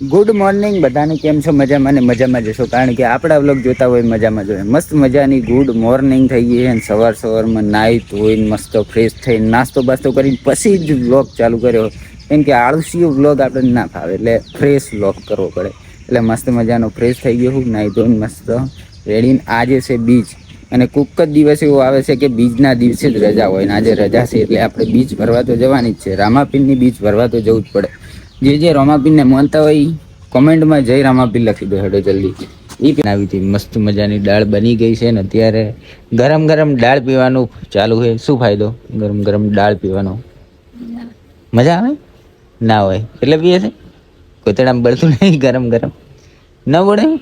Good morning બધાને કેમ છો? મજામાં ને મજામાં જશો કારણ કે આપણા વ્લોગ જોતા હોય મજામાં જોઈએ મસ્ત મજાની ગુડ મોર્નિંગ થઈ ગઈ છે અને સવાર સવારમાં નાહી ધોઈને મસ્ત ફ્રેશ થઈને નાસ્તો બાસ્તો કરીને પછી જ વ્લોગ ચાલુ કર્યો. કેમ કે આળસીયો વ્લોગ આપણે ના ફાવે, એટલે ફ્રેશ વ્લોગ કરવો પડે. એટલે મસ્ત મજાનો ફ્રેશ થઈ ગયો હું, નાહી ધોઈને મસ્ત રેડીને આજે છે બીચ અને કોક જ દિવસ એવો આવે છે કે બીજના દિવસે જ રજા હોય ને આજે રજા છે એટલે આપણે બીચ ભરવા તો જવાની જ છે. રામાપીરની બીચ ભરવા તો જવું જ પડે. જે જે રામાપીરને માનતા હોય કોમેન્ટમાં જય રામાપીર લખી દો હેડો જલ્દી. એ પણ આવી હતી, મસ્ત મજાની દાળ બની ગઈ છે ને અત્યારે ગરમ ગરમ દાળ પીવાનું ચાલુ છે. શું ફાયદો? ગરમ ગરમ દાળ પીવાનો. મજા આવે? ના હોય. એટલે પીએ છે? કોતડામાં બળતું નહીં, ગરમ ગરમ. ન બળે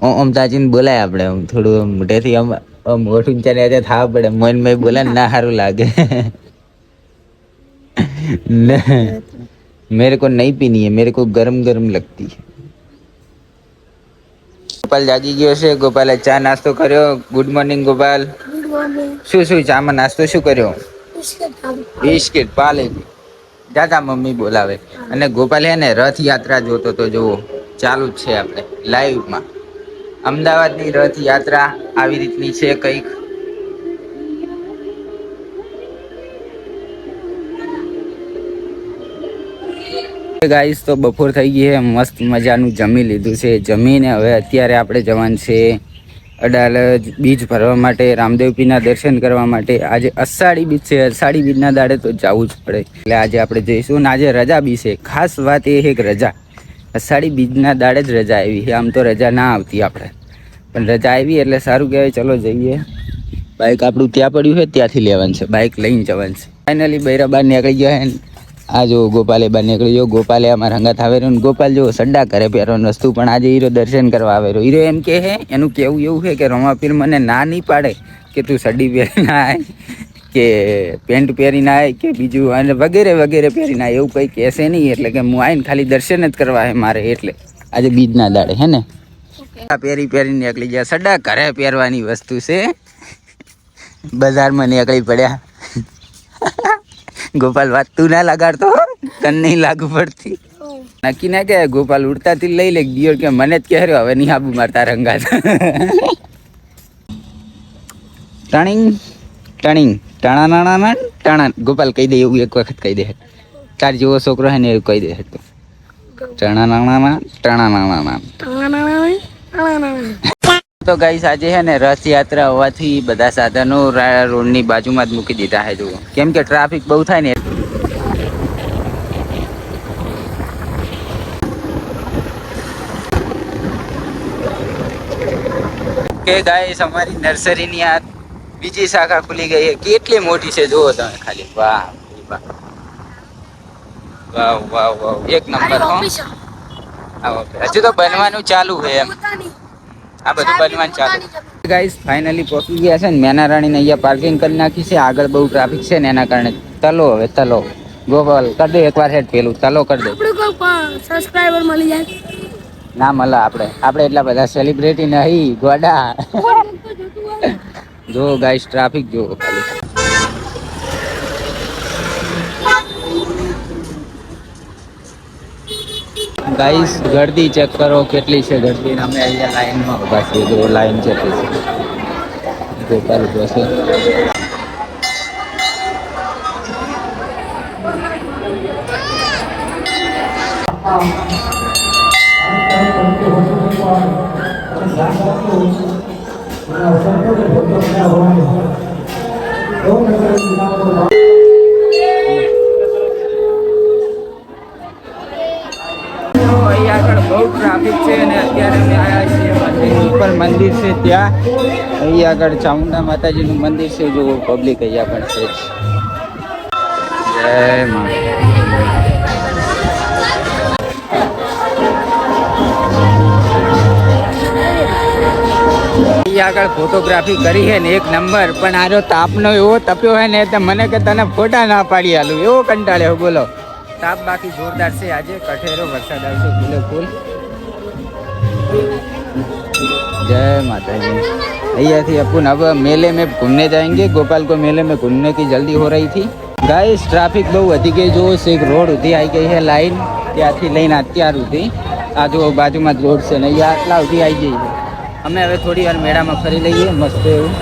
ઓમ ચાચીને બોલાય આપણે. આમ થોડું આમ મોઢેથી આમ આમ મોઢ ચાલે થવા પડે. મન મેં બોલે ના સારું લાગે. मेरे को नहीं पीनी है मेरे को गरम गरम लगती है ગોપાલ જાગી ગયો છે ગોપાલે ચા નાસ્તો કર્યો good morning Gopal good morning શું શું ચામાં નાસ્તો શું કર્યો બિસ્કિટ ખાધું બિસ્કિટ પાલે દાદા મમ્મી બોલાવે અને ગોપાલ હે ને રથયાત્રા જોતો તો જુઓ ચાલુ જ છે આપણે લાઈવમાં અમદાવાદની રથયાત્રા આવી રીતની છે કંઈક ગાઈસ તો બપોર થઈ ગઈ છે. મસ્ત મજાનું જમી લીધું છે. જમીને હવે અત્યારે આપણે જવાનું છે અડાલજ બીજ ભરવા માટે રામદેવપીના દર્શન કરવા માટે. આજે અષાઢી બીજ છે. અષાઢી બીજના દાડે તો જવું જ પડે. એટલે આજે આપણે જઈશું ને આજે રજા બી છે. ખાસ વાત એ છે કે રજા. અષાઢી બીજના દાડે જ રજા આવી છે. આમ તો રજા ના આવતી આપણે. પણ રજા આવી એટલે સારું કહેવાય. ચલો જઈએ. બાઇક આપણું ત્યાં પડ્યું છે, ત્યાંથી લેવાનું છે. બાઇક લઈને જવાનું છે. ફાઇનલી બૈરા બહાર નીકળી ગયા આ જો ગોપાલે બહાર નીકળી ગયો. ગોપાલે અમારા હંગાત આવે રહ્યો ગોપાલ જો સડ્ડા કરે પહેરવાનું વસ્તુ પણ આજે હીરો દર્શન કરવા આવે રહ્યો હીરો એમ કે હે એનું કેવું એવું છે કે રમાપીર મને ના નહીં પાડે કે તું સડી પહેરી ના આય કે પેન્ટ પહેરીને આય કે બીજું અને વગેરે વગેરે પહેરીને ના એવું કંઈ કહેશે નહીં એટલે કે હું આવીને ખાલી દર્શન જ કરવા હે મારે એટલે. આજે બીજના દાડે હે ને? આ પહેરી પહેરીને નીકળી ગયા. સડા ઘરે પહેરવાની વસ્તુ છે. બજારમાં નીકળી પડ્યા. ગોપાલ, વાત તું ના લગાડતો તને નહીં લાગુ પડતી. નક્કી ના કે ગોપાલ ઉડતાથી લઈ લે. ગયો કે મને જ કહેર્યો હવે નહીં આબુ મારતા રંગાત. ટણીંગ ટણીંગ. ટણા, નાણા ટણા. ગોપાલ કહી દે, એવું એક વખત કહી દે. તાર જેવો છોકરો હે ને, એવું કહી દે તો ટણા, નાણા ટણા નાણા. તો ગાઈસ આજે છે ને રથયાત્રા હોવાથી બધા સાધનો રોડ રોડની બાજુમાં જ મૂકી દીધા છે જુઓ. કેમ કે ટ્રાફિક બહુ થાય ને કે ગાઈસ અમારી નર્સરીની આ બીજી શાખા ખુલી ગઈ છે. કેટલી મોટી છે જુઓ તમે ખાલી. વાહ વાહ. વાહ વાહ વાહ. એક નંબર હો. હજુ તો બનવાનું ચાલુ છે એમ. આ બધું બનવાનું ચાલુ. ગાઈસ ફાઇનલી પહોંચી ગયા છે ને. મેના રાણીને અહીંયા પાર્કિંગ કરી નાખી છે. આગળ બહુ ટ્રાફિક છે ને એના કારણે. તલો હવે તલો ગોપાલ કરી દે એકવાર હેડ પેલું. તલો કરી દે. આપણે સબસ્ક્રાઇબર મળી જાય. ના મળે આપણે. આપણે એટલા બધા સેલિબ્રિટી નહીં ગોડા. જો ગાઈસ ટ્રાફિક જો ખાલી. ગાઈસ, ગરદી ચેક કરો, કેટલી છે ગરદી? અમે અહીંયા લાઈનમાં ઊભા છીએ. જો લાઈન કેટલી છે ગોપાલ ઊભો છે. તો બહુ ટ્રાફિક છે અને અત્યારે અમે ઉપર મંદિર છે ત્યાં. અહીં આગળ ચામુંડા માતાજીનું મંદિર છે, જો પબ્લિક અહીંયા પણ છે. જય આગળ ફોટોગ્રાફી કરી છે ને એક નંબર પણ આનો તાપનો એવો તપ્યો હોય ને તો મને કે તને ફોટા ના પાડી આલું. એવો કંટાળ્યો બોલો. તાપ બાકી જોરદાર છે. આજે કઠેરો વરસાદ આવશે ફૂલે ફૂલ. जय माता जी भैया थी अपन अब मेले में घूमने जाएंगे गोपाल को मेले में घूमने की जल्दी हो रही थी गाइस ट्रैफिक બહુ વધી ગઈ જો એક રોડ ઉધી આવી ગઈ છે લાઈન ત્યાંથી લઈને અત્યાર સુધી આ જો બાજુમાં જ રોડ છે ને અહીંયા આટલા સુધી આવી જઈએ અમે હવે થોડી વાર મેળામાં ફરી લઈએ મસ્ત એવું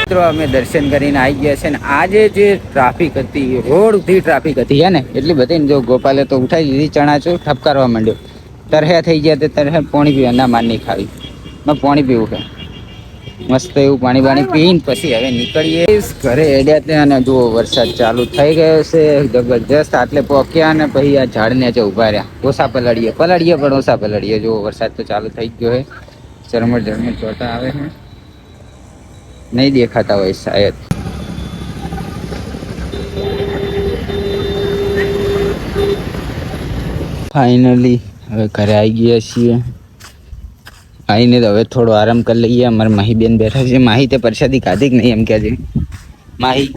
મિત્રો અમે દર્શન કરીને આવી ગયા છે ને આજે જે ટ્રાફિક હતી રોડ સુધી ટ્રાફિક હતી હે ને એટલી બધી ને જો ગોપાલે તો ઉઠાઈ દીધી ચણાચૂર ઠપકારવા માંડ્યો તરહ્યા થઈ ગયા તે તરહે પાણી પીવા ના માર નહીં ખાવી મેં પાણી પીવું છે મસ્ત એવું પાણી પાણી પીને પછી હવે નીકળીએ. ઘરે હેડ્યા ત્યાં અને જુઓ વરસાદ ચાલુ થઈ ગયો છે જબરજસ્ત. આટલે પોક્યા અને પછી આ ઝાડ નીચે ઊભા રહ્યા. ઓછા પલળીએ પલળીએ પણ ઓછા પલળીએ. જુઓ વરસાદ તો ચાલુ થઈ ગયો છે. ઝરમર ઝરમર ચોટા આવે છે. નહીં દેખાતા હોય શાયદ. ફાઇનલી હવે ઘરે આવી ગયા છીએ. આવીને તો હવે થોડો આરામ કરી લઈએ. અમારા માહી બેન બેઠા છે. માહી તે પ્રસાદી ખાધી કે નહીં એમ કહે છે? માહી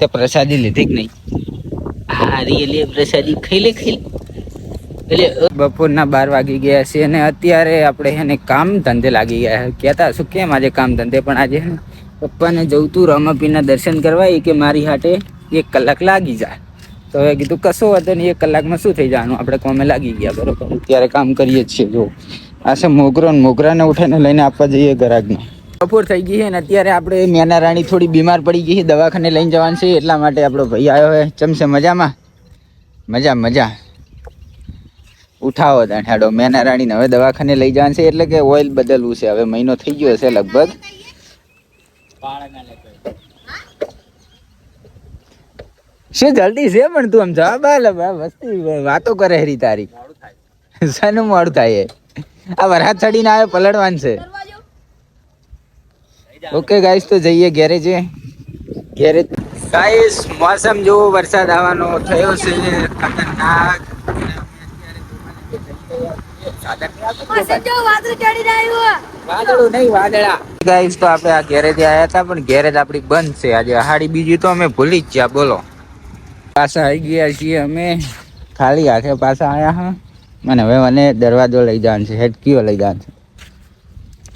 તે પ્રસાદી લીધી કે નહીં? હારી રિયલી પ્રસાદી. ખાઈ લે ખાઈ લે. એટલે બપોરના બાર વાગી ગયા છે અને અત્યારે આપણે એને કામ ધંધે લાગી ગયા કહેતા શું કેમ આજે કામ ધંધે? પણ આજે પપ્પાને જવું તું રમાપીના દર્શન કરવા એ કે મારી હાટે એક કલાક લાગી જાય. તો હવે કીધું કશો વાંધો નહીં એક કલાકમાં શું થઈ જવાનું? આપણે કોમે લાગી ગયા બરોબર. અત્યારે કામ કરીએ જ છીએ જો આ છે મોગરો મોગરાને ઉઠાઈને લઈને આપવા જઈએ ગરાગને બપોર થઈ ગઈ છે ને અત્યારે આપણે મેના રાણી થોડી બીમાર પડી ગઈ છે, દવાખાને લઈને જવાનું છે, એટલા માટે આપણો ભાઈ આવ્યો હોય ચમશે મજામાં? મજા મજા. ઉઠાવો દાંઠાડો મેના રાણીને હવે દવાખાને લઈ જવાનું છે, એટલે કે ઓઇલ બદલવું છે. હવે મહિનો થઈ ગયો છે લગભગ. શું જલ્દી છે પણ તું આમ જવાબ આલે? વસ્તી વાતો કરે હરી તારી. શાનું મોડું થાય? આ વરસાદ ચડીને આવે પલડવાનું છે. ઓકે ગાઈસ તો જઈએ ઘેરે ઘેરે ગાઈસ મોસમ જો વરસાદ આવવાનો થયો છે. ખતરનાક. ગાઈસ તો આપણે આ ગેરેજ આવ્યા હતા પણ ગેરેજ આપણી બંધ છે. આજે હાડી બીજી તો અમે ભૂલી જ ગયા બોલો. પાછા આવી ગયા છીએ અમે. ખાલી હાથે પાછા આયા હા. મને હવે મને દરવાજો લઈ જવાનું છે હેડ કયો લઈ જવાનું છે?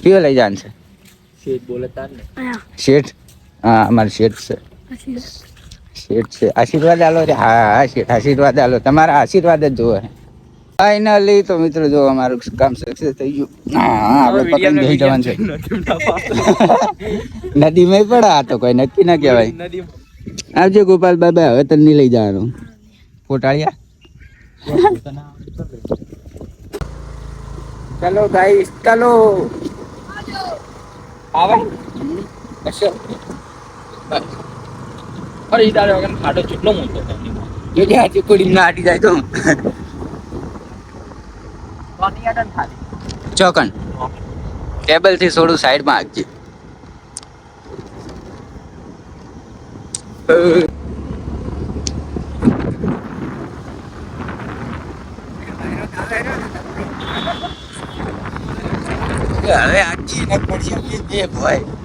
કયો લઈ જવાનું છે? શેઠ હા અમારે શેઠ છે. શેઠ છે. આશીર્વાદ આલો રે. હા હા શેઠ આશીર્વાદ આલો. તમારા આશીર્વાદ જ જોવે ફાઇનલી તો મિત્રો જો અમારું કામ સક્સેસ થઈ ગયું. હા હા, આપણે પકડીને બેસી જવાનું છે. નદીમાં પડે આ તો કોઈ નક્કી ના કહેવાય. આવજો ગોપાલ બાબા હવે તને નહીં લઈ જવાનું. પોટાળિયા ચલો ગાઈસ ચલો આવે કશો અરે ઈ તારે વગર ખાડો કેટલો મોટો થાય જોજે આ ચીકુડી ના આટી જાય તો ચોકન ટેબલથી થોડું સાઈડમાં આપજે હવે આખી ને પડી બે ભાઈ